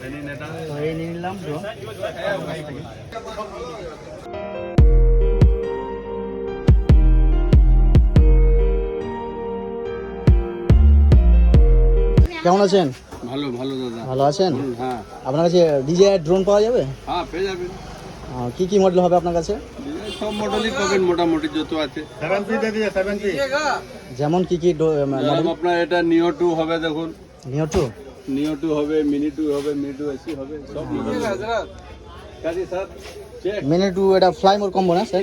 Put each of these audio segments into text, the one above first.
তো এই নিয়ে নিলাম ড্রোন কেমন আছেন? ভালো ভালো দাদা। ভালো আছেন? হ্যাঁ। আপনার কাছে ডিজে ড্রোন পাওয়া যাবে? হ্যাঁ পেয়ে যাবেন। আহ, কি কি মডেল হবে আপনার কাছে? সব মডেলই পাবেন মোটামুটি যত আছে। যেমন কি কি মডেল আপনার এটা নিও টু হবে দেখুন। নিও টু নিও টু হবে মিনি টু হবে মিনি টু এসি হবে সব কাজী স্যার মিনি টু এটা ফ্লাই মোর কম্বো না স্যার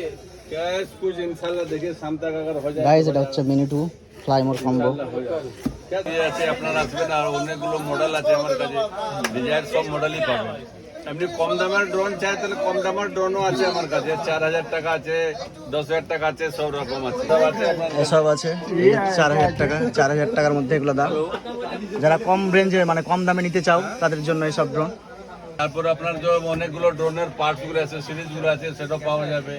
ক্যাশ কুছ ইনশাআল্লাহ দেখে সামতা কাকার হয়ে যায় গাইস এটা হচ্ছে mini two fly more combo আছে আপনারা আসবেন আর অনেকগুলো মডেল আছে আমার কাছে। ডিজাইন সব মডেলই পাবেন। এমনি কম দামের ড্রোন চাই তাহলে কম দামের ড্রোনও আছে আমার কাছে। চার হাজার টাকা আছে দশ হাজার টাকা আছে সব রকম আছে। সব আছে চার হাজার টাকা চার হাজার টাকার মধ্যে এগুলো দাম। যারা কম রেঞ্জে মানে কম দামে নিতে চাও তাদের জন্য এসব ড্রোন তারপর আপনার যে অনেকগুলো ড্রোনের পার্টসগুলো আছে সিরিজগুলো আছে সেটাও পাওয়া যাবে।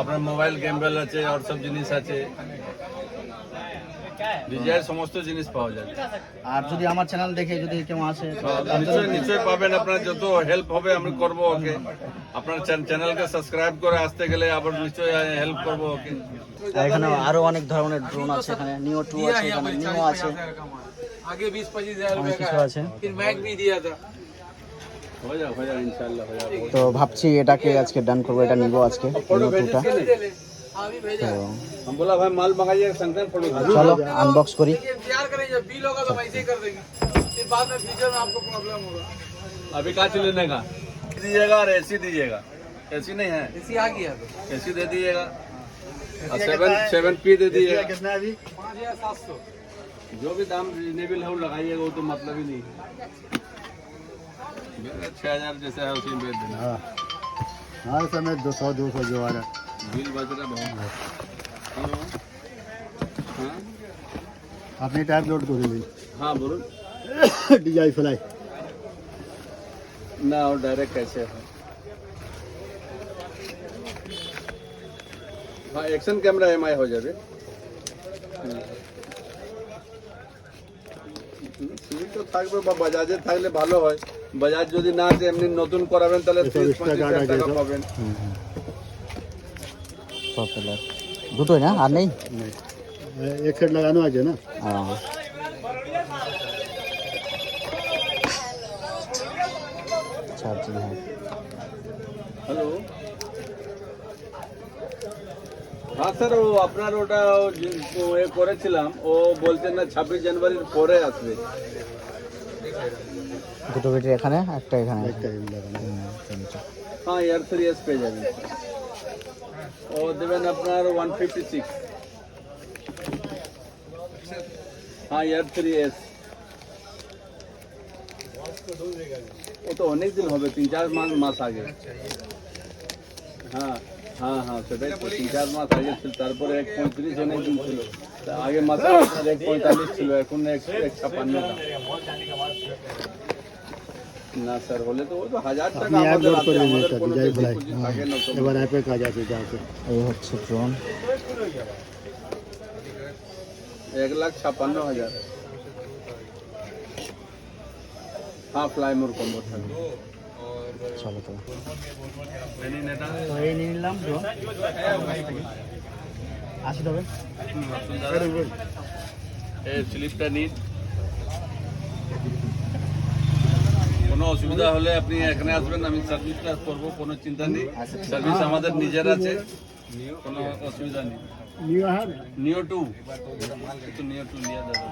আপনার মোবাইল গেমবেল আছে আর সব জিনিস আছে। ডিজায়ার সমস্ত জিনিস পাওয়া যায় আর যদি আমার চ্যানেল দেখে যদি কেউ আসে নিশ্চয়ই নিশ্চয়ই পাবেন। আপনার যত হেল্প হবে আমি করব ওকে। আপনার চ্যানেলকে সাবস্ক্রাইব করে আসতে গেলে আবার নিশ্চয়ই হেল্প করব ওকে। এখানে আরও অনেক ধরনের ড্রোন আছে এখানে। নিও টু আছে এখানে নিও আছে। আগে 20 25000 টাকা আছে। তো ভাবছি এটাকে আজকে ডান করব এটা নিব আজকে টুটা तो हम बोला भाई माल मंगाइए चलो अनबॉक्स करी। करेंगे। बिल होगा तो वैसे ही कर देंगे। फिर बाद में फ्यूचर में आपको प्रॉब्लम होगा। अभी कहा लेने का? दीजिएगा और ए दीजिएगा। ए नहीं है। ए आ गया तो। ए दे दीजिएगा। सेवन सेवन पी दे दीजिएगा। कितना अभी? पाँच हज़ार सात सौ। जो भी दाम रिजनेबल है वो लगाइएगा वो तो मतलब ही नहीं छः हज़ार जैसे है उसी में बेच देना। हाँ।, हाँ हर समय दो सौ दो सौ जो आ रहा है। আপনি টাইপ লোড করে দিন हाँ बोलो डीआई फ्लाई ना और डायरेक्ट कैसे है हाँ एक्शन कैमरा एम आई हो जाए সিভিল তো থাকবে বা বাজাজে থাকলে ভালো হয় বাজাজ যদি না আছে এমনি নতুন করাবেন তাহলে তিরিশ পঞ্চাশ হাজার টাকা পাবেন পপুলার না আর নেই এক সেট লাগানো আছে না হ্যাঁ হ্যালো হ্যাঁ স্যার ও আপনার ওটা এ করেছিলাম ও বলছেন না ছাব্বিশ জানুয়ারির পরে আসবে। দুটো বেটারি এখানে একটা এখানে। হ্যাঁ এয়ার থ্রি এস পেয়ে যাবেন। ও দেবেন আপনার ওয়ান ফিফটি সিক্স হ্যাঁ এয়ার থ্রি এস ও তো অনেক দিন হবে, তিন চার মাস মাস আগে। হ্যাঁ হ্যাঁ হ্যাঁ সেটাই তিন চার মাস আগে ছিল, তারপরে এক পঁয়ত্রিশ অনেক দিন ছিল। আগে মাসে এক পঁয়তাল্লিশ ছিল, এখন এক ছাপান্ন না স্যার হলে তো তো হাজার টাকা আমাদের আছে, আমাদের কোনো ডিজাই বেশি ফ্লাই পুঁজি থাকে না এবার অ্যাপে কাজ আছে যা আছে। এই হচ্ছে ড্রোন। এক লাখ ছাপ্পান্ন হাজার। হ্যাঁ ফ্লাই মোর কম্বো থাকবে। চলো তো। তো এই নিলাম ড্রোন। আসি তবে। এই স্লিপটা নিন। কোনো অসুবিধা হলে আপনি এখানে আসবেন আমি সার্ভিসটা করব কোনো চিন্তা নেই। সার্ভিস আমাদের নিজের আছে কোনো অসুবিধা নেই। নিউ টু নিউ টু নিয়ে যাবে